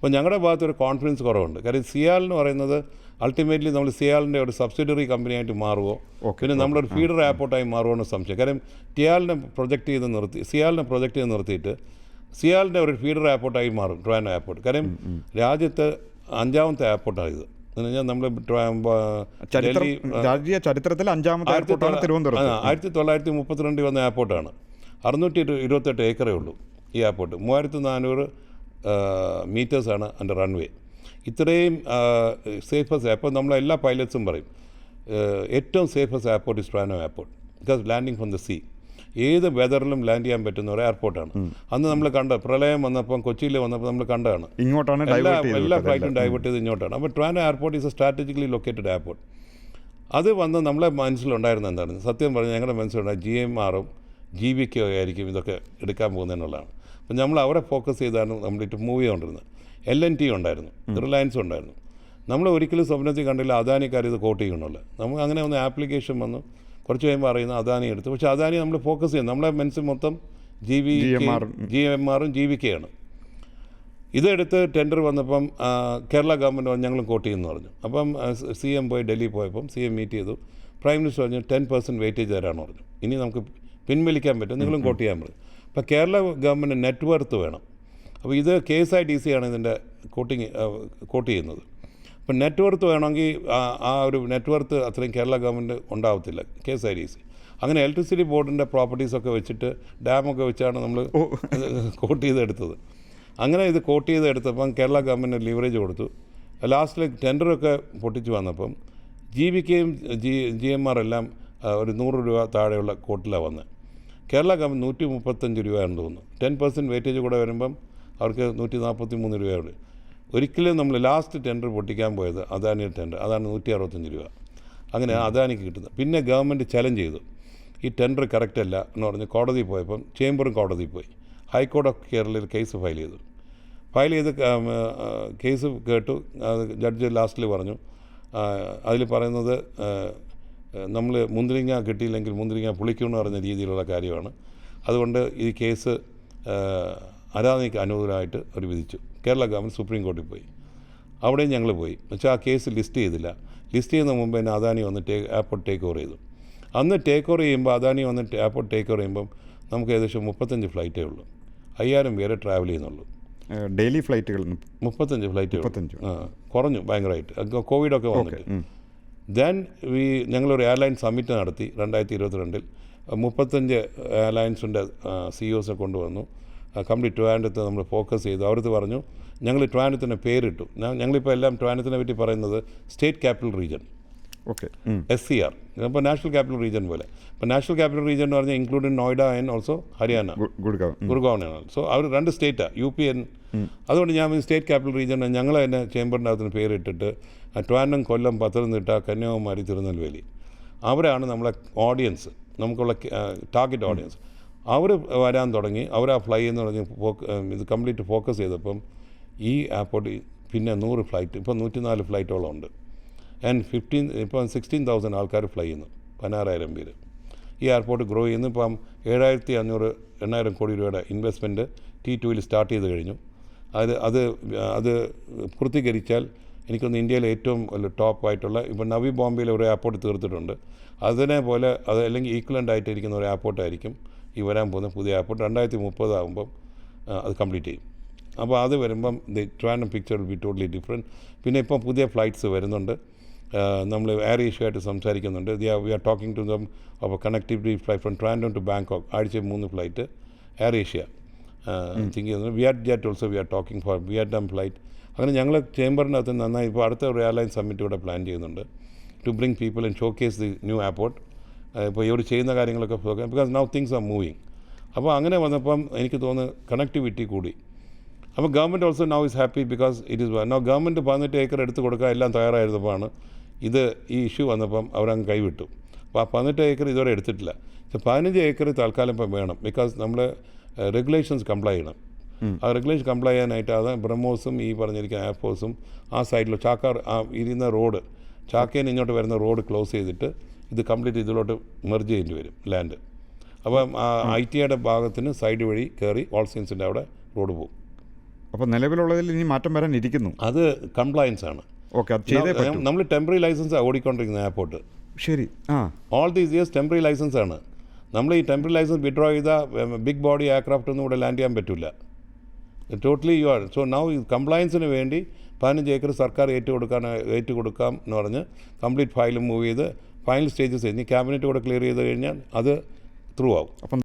അപ്പോൾ ഞങ്ങളുടെ ഭാഗത്ത് ഒരു കോൺഫിഡൻസ് കുറവുണ്ട്. കാര്യം സിയാൽ എന്ന് പറയുന്നത് അൾട്ടിമേറ്റ്ലി നമ്മൾ സിയാലിന്റെ ഒരു സബ്സിഡറി കമ്പനിയായിട്ട് മാറുമോ പിന്നെ നമ്മളൊരു ഫീഡർ എയർപോർട്ടായി മാറുമോ എന്ന് സംശയം. കാര്യം ടിയാലിനെ പ്രൊജക്റ്റ് ചെയ്ത് നിർത്തി സിയാലിനെ പ്രൊജക്റ്റ് ചെയ്ത് നിർത്തിയിട്ട് സിയാലിന്റെ ഒരു ഫീഡർ എയർപോർട്ടായി മാറും ട്രാൻ എയർപോർട്ട്. കാര്യം രാജ്യത്ത് അഞ്ചാമത്തെ എയർപോർട്ടാണ് ഇത്. എന്ന് പറഞ്ഞാൽ നമ്മൾ ചരിത്രത്തിൽ അഞ്ചാമത്തെ എയർപോർട്ടാണ് തിരുവനന്തപുരം ആയിരത്തി തൊള്ളായിരത്തി മുപ്പത്തിരണ്ടിൽ വന്ന എയർപോർട്ടാണ്. അറുന്നൂറ്റി ഇരു- ഇരുപത്തെട്ട് ഏക്കറേ ഉള്ളൂ ഈ എയർപോർട്ട്. മൂവായിരത്തി നാനൂറ് മീറ്റേഴ്സാണ് അതിന്റെ റൺവേ ഇത്രയും സേഫസ്റ്റ് എയർപോർട്ട് നമ്മളെ എല്ലാ പൈലറ്റ്സും പറയും. ഏറ്റവും safest airport is ട്രാനോ airport because landing from the sea ഏത് വെതറിലും ലാൻഡ് ചെയ്യാൻ പറ്റുന്ന ഒരു എയർപോർട്ടാണ് അന്ന് നമ്മൾ കണ്ട പ്രളയം വന്നപ്പം കൊച്ചിയിൽ വന്നപ്പോൾ നമ്മൾ കണ്ടതാണ്. ഇങ്ങോട്ടാണ് എല്ലാ എല്ലാ ഫ്ലൈറ്റും ഡൈവേർട്ട് ചെയ്ത് ഇങ്ങോട്ടാണ്. അപ്പോൾ ട്രാനോ airport is a strategically located airport അത് വന്ന് നമ്മളെ മനസ്സിലുണ്ടായിരുന്ന എന്താണ്? സത്യം പറഞ്ഞാൽ ഞങ്ങളുടെ മനസ്സിലുണ്ടായി ജി എം ആറും ജി വി കെ ആയിരിക്കും ഇതൊക്കെ എടുക്കാൻ പോകുന്നതെന്നുള്ളതാണ്. അപ്പം നമ്മൾ അവിടെ ഫോക്കസ് ചെയ്താണ് നമ്മളിട്ട് മൂവ് ചെയ്തുകൊണ്ടിരുന്നത് എൽ എൻ ടി ഉണ്ടായിരുന്നു. റിലയൻസ് ഉണ്ടായിരുന്നു. നമ്മൾ ഒരിക്കലും സ്വപ്നത്തിൽ കണ്ടില്ല അദാനിക്കാർ ഇത് കോട്ട് ചെയ്യണമല്ലോ നമുക്ക് അങ്ങനെ ഒന്ന് ആപ്ലിക്കേഷൻ വന്നു. കുറച്ച് കഴിയുമ്പോൾ അറിയുന്ന അദാനി എടുത്തു. പക്ഷേ അദാനി നമ്മൾ ഫോക്കസ് ചെയ്യുന്നു. നമ്മളെ മനസ്സിൽ മൊത്തം ജി വി. ജി എം ആറും ജി വി കെ ആണ്. ഇതെടുത്ത് ടെൻഡർ വന്നപ്പം കേരള ഗവൺമെന്റ് വന്ന് ഞങ്ങളും കോട്ട് ചെയ്യുമെന്ന് പറഞ്ഞു. അപ്പം സി എം പോയി ഡൽഹി പോയപ്പം സി എം മീറ്റ് ചെയ്തു. പ്രൈം മിനിസ്റ്റർ പറഞ്ഞു ടെൻ പെർസെന്റ് വെയിറ്റേജ് തരാമെന്ന് പറഞ്ഞു. ഇനി നമുക്ക് പിൻവലിക്കാൻ പറ്റും. നിങ്ങളും കോട്ട് ചെയ്യാൻ പറഞ്ഞു അപ്പോൾ കേരള ഗവൺമെന്റ് നെറ്റ്വർത്ത് വേണം. അപ്പോൾ ഇത് K S I D C ആണ് ഇതിന്റെ കോട്ടിങ് കോട്ട് ചെയ്യുന്നത്. അപ്പം നെറ്റ്വർത്ത് വേണമെങ്കിൽ ആ- ആ ഒരു നെറ്റ്വർത്ത് അത്രയും കേരള ഗവൺമെന്റ് ഉണ്ടാവത്തില്ല K S I D C. അങ്ങനെ ഇലക്ട്രിസിറ്റി ബോർഡിന്റെ പ്രോപ്പർട്ടീസൊക്കെ വെച്ചിട്ട് ഡാമൊക്കെ വെച്ചാണ് നമ്മൾ കോട്ട് ചെയ്തെടുത്തത്. അങ്ങനെ ഇത് കോട്ട് ചെയ്തെടുത്തപ്പം കേരള ഗവൺമെന്റ് ലിവറേജ് കൊടുത്തു. ലാസ്റ്റിൽ ടെൻഡറൊക്കെ പൊട്ടിച്ച് വന്നപ്പം ജി ബിക്കെയും ജി ജി എം ആർ എല്ലാം ഒരു നൂറ് രൂപ താഴെയുള്ള കോട്ടിലാണ് വന്നത്. കേരള ഗവൺമെന്റ് നൂറ്റി മുപ്പത്തഞ്ച് രൂപയാണെന്ന് തോന്നുന്നു. ടെൻ പെർസെന്റ് വെയിറ്റേജ് കൂടെ വരുമ്പം അവർക്ക് നൂറ്റി നാൽപ്പത്തി മൂന്ന് രൂപയുള്ളൂ. ഒരിക്കലും നമ്മൾ ലാസ്റ്റ് ടെൻഡർ പൊട്ടിക്കാൻ പോയത് അദാനി ടെൻഡർ. അതാണ് നൂറ്റി അറുപത്തഞ്ച് രൂപ. അങ്ങനെ അദാനിക്ക് കിട്ടുന്നത്. പിന്നെ ഗവൺമെന്റ് ചലഞ്ച് ചെയ്തു. ഈ ടെൻഡർ കറക്റ്റ് അല്ല എന്ന് പറഞ്ഞ് കോടതി പോയപ്പം ചേംബറും കോടതി പോയി. ഹൈക്കോർട്ട് ഓഫ് കേരളയിൽ കേസ് ഫയൽ ചെയ്തു. ഫയൽ ചെയ്ത് കേസ് കേട്ടു. ജഡ്ജ് ലാസ്റ്റിൽ പറഞ്ഞു. അതിൽ പറയുന്നത് നമ്മൾ മുന്തിരിങ്ങ കിട്ടിയില്ലെങ്കിൽ മുന്തിരിങ്ങ പുളിക്കുമെന്ന് പറഞ്ഞ രീതിയിലുള്ള കാര്യമാണ്. അതുകൊണ്ട് ഈ കേസ് അരാധനയ്ക്ക് അനുകൂലമായിട്ട് അവർ വിധിച്ചു. കേരള ഗവൺമെന്റ് സുപ്രീം കോടതിയിൽ പോയി. അവിടെയും ഞങ്ങൾ പോയി. എന്നുവെച്ചാൽ ആ കേസ് ലിസ്റ്റ് ചെയ്തില്ല. ലിസ്റ്റ് ചെയ്യുന്ന മുമ്പ് തന്നെ അദാനി വന്ന് ടേ എയർപോർട്ട് ടേക്ക് ഓവർ ചെയ്തു. അന്ന് ടേക്ക് ഓവർ ചെയ്യുമ്പോൾ അദാനി വന്ന് എയർപോർട്ട് ടേക്ക് ഓവർ ചെയ്യുമ്പം നമുക്ക് ഏകദേശം മുപ്പത്തഞ്ച് ഫ്ലൈറ്റേ ഉള്ളൂ. അയ്യായിരം പേരെ ട്രാവൽ ചെയ്യുന്നുള്ളൂ. ഡെയിലി ഫ്ലൈറ്റുകൾ മുപ്പത്തഞ്ച് ഫ്ലൈറ്റ് മുപ്പത്തഞ്ച്. ആ കുറഞ്ഞു ഭയങ്കരമായിട്ട്. കോവിഡൊക്കെ വന്നിട്ട്. ദെൻ വി ഞങ്ങളൊരു എയർലൈൻ സമ്മിറ്റ് നടത്തി രണ്ടായിരത്തി ഇരുപത്തിരണ്ടിൽ മുപ്പത്തഞ്ച് എയർലൈൻസിന്റെ സിഇഒസിനെ കൊണ്ടുവന്നു. കംപ്ലീറ്റ് ട്രിവാൻഡ്രത്ത് നമ്മൾ ഫോക്കസ് ചെയ്തു. അവർക്ക് പറഞ്ഞു ഞങ്ങൾ ട്രിവാൻഡ്രത്തിന് പേരിട്ടു. ഞങ്ങളിപ്പോൾ എല്ലാം ട്രിവാൻഡ്രത്തിനെ പറ്റി പറയുന്നത് state capital region okay S C R ഇപ്പോൾ നാഷണൽ ക്യാപിറ്റൽ റീജ്യൻ പോലെ. ഇപ്പോൾ നാഷണൽ ക്യാപിറ്റൽ റീജ്യൻ എന്ന് പറഞ്ഞാൽ including Noida and also Haryana ഗുർഗാവനാണ് so അവർ രണ്ട് സ്റ്റേറ്റാണ് യു പി എൻ അതുകൊണ്ട് ഞാൻ സ്റ്റേറ്റ് ക്യാപിറ്റൽ റീജിയൻ ഞങ്ങൾ തന്നെ ചേംബറിന്റെ അകത്തിന് പേരിട്ടിട്ട് ട്രിവാൻഡ്രം കൊല്ലം പത്തനംതിട്ട കന്യാകുമാരി തിരുനെൽവേലി. അവരാണ് നമ്മളെ ഓഡിയൻസ് നമുക്കുള്ള ടാർഗറ്റ് ഓഡിയൻസ് അവർ വരാൻ തുടങ്ങി അവർ ആ ഫ്ലൈ എന്ന് പറഞ്ഞ് ഫോക്ക- ഇത് കംപ്ലീറ്റ് ഫോക്കസ് ചെയ്തപ്പം ഈ എയർപോർട്ട് പിന്നെ നൂറ് ഫ്ലൈറ്റ് ഇപ്പം നൂറ്റിനാല് ഫ്ലൈറ്റോളം ഉണ്ട്. ആൻഡ് ഫിഫ്റ്റീൻ ഇപ്പം സിക്സ്റ്റീൻ തൗസൻഡ് ആൾക്കാർ ഫ്ലൈ ചെയ്യുന്നു പതിനാറായിരം പേര്. ഈ എയർപോർട്ട് ഗ്രോ ചെയ്യുന്നു ഇപ്പം ഏഴായിരത്തി അഞ്ഞൂറ് എണ്ണായിരം കോടി രൂപയുടെ ഇൻവെസ്റ്റ്മെന്റ് ടി ടുവിൽ സ്റ്റാർട്ട് ചെയ്ത് കഴിഞ്ഞു. അത് അത് അത് പൂർത്തീകരിച്ചാൽ എനിക്കൊന്ന് ഇന്ത്യയിലെ ഏറ്റവും ടോപ്പായിട്ടുള്ള ഇപ്പോൾ നവി ബോംബെയിലെ ഒരു എയർപോർട്ട് തീർത്തിട്ടുണ്ട്. അതിനെപോലെ അത് അല്ലെങ്കിൽ ഈക്വലന്റ് ആയിട്ടിരിക്കുന്ന ഒരു എയർപോർട്ടായിരിക്കും ഈ വരാൻ പോകുന്ന പുതിയ എയർപോർട്ട്. രണ്ടായിരത്തി മുപ്പതാകുമ്പം അത് കംപ്ലീറ്റ് ചെയ്യും. അപ്പോൾ അത് വരുമ്പം the Trivandrum picture be totally different. പിന്നെ ഇപ്പം പുതിയ ഫ്ലൈറ്റ്സ് വരുന്നുണ്ട്. നമ്മൾ എയർ ഏഷ്യ ആയിട്ട് സംസാരിക്കുന്നുണ്ട്. The we are talking to them അപ്പോൾ connectivity flight from Trivandrum to Bangkok ആഴ്ച മൂന്ന് ഫ്ലൈറ്റ് എയർ ഏഷ്യ. തിങ്ക് ചെയ്യുന്നത്. Are ജാറ്റ് also we are talking for Vietnam flight അങ്ങനെ ഞങ്ങൾ ചേംബറിനകത്ത് നന്നായി ഇപ്പോൾ അടുത്ത ഒരു എയർലൈൻ സമ്മിറ്റ് ഇവിടെ പ്ലാൻ ചെയ്യുന്നുണ്ട്. To bring people and showcase the new airport ഇപ്പോൾ ഇവർ ചെയ്യുന്ന കാര്യങ്ങളൊക്കെ because now things are moving അപ്പോൾ അങ്ങനെ വന്നപ്പം എനിക്ക് തോന്നുന്നു കണക്ടിവിറ്റി കൂടി. അപ്പോൾ government also now is happy because it is now government പതിനെട്ട് ഏക്കർ എടുത്ത് കൊടുക്കാൻ എല്ലാം തയ്യാറായിരുന്നപ്പോഴാണ് ഇത് ഈ ഇഷ്യൂ വന്നപ്പം അവരങ്ങ് കൈവിട്ടു. അപ്പോൾ ആ പതിനെട്ട് ഏക്കർ ഇതുവരെ എടുത്തിട്ടില്ല. പക്ഷേ പതിനഞ്ച് ഏക്കർ തൽക്കാലം ഇപ്പം വേണം. ബിക്കോസ് നമ്മൾ റെഗുലേഷൻസ് കംപ്ലൈ ചെയ്യണം. ആ റെഗുലേഷൻ കംപ്ലൈ ചെയ്യാനായിട്ട് അത് ബ്രഹ്മോസും ഈ പറഞ്ഞിരിക്കുന്ന എയർഫോഴ്സും ആ സൈഡിൽ ചാക്ക ആ ഇരുന്ന റോഡ് ചാക്കേന്ന് ഇങ്ങോട്ട് വരുന്ന റോഡ് ക്ലോസ് ചെയ്തിട്ട് ഇത് കംപ്ലീറ്റ് ഇതിലോട്ട് മെർജ് ചെയ്യേണ്ടി വരും ലാൻഡ് അപ്പം ഐ ടി ഐയുടെ ഭാഗത്തിന് സൈഡ് വഴി കയറി ഓൾസീൻസിന്റെ അവിടെ റോഡ് പോകും. അപ്പോൾ നിലവിലുള്ളതിൽ ഇനി മാറ്റം വരാൻ ഇരിക്കുന്നു? അത് കംപ്ലയൻസ് ആണ്. ഓക്കെ നമ്മൾ ടെമ്പററി ലൈസൻസ് ഓടിക്കൊണ്ടിരിക്കുന്ന എയർപോർട്ട് ശരി ആ. All these years temporary license ആണ്. നമ്മൾ ഈ ടെമ്പററി ലൈസൻസ് വിഡ്രോ ചെയ്ത ബിഗ് ബോഡി എയർക്രാഫ്റ്റ് ഒന്നും ഇവിടെ ലാൻഡ് ചെയ്യാൻ പറ്റില്ല totally you are so now കംപ്ലയൻസിന് വേണ്ടി പതിനഞ്ച് ഏക്കർ സർക്കാർ ഏറ്റുകൊടുക്കാൻ ഏറ്റുകൊടുക്കാം എന്ന് പറഞ്ഞ് കംപ്ലീറ്റ് ഫയൽ മൂവ് ചെയ്ത് ഫൈനൽ സ്റ്റേജസ് ഇനി ക്യാബിനറ്റ് കൂടെ ക്ലിയർ ചെയ്ത് കഴിഞ്ഞാൽ അത് ത്രൂ ആവും. അപ്പം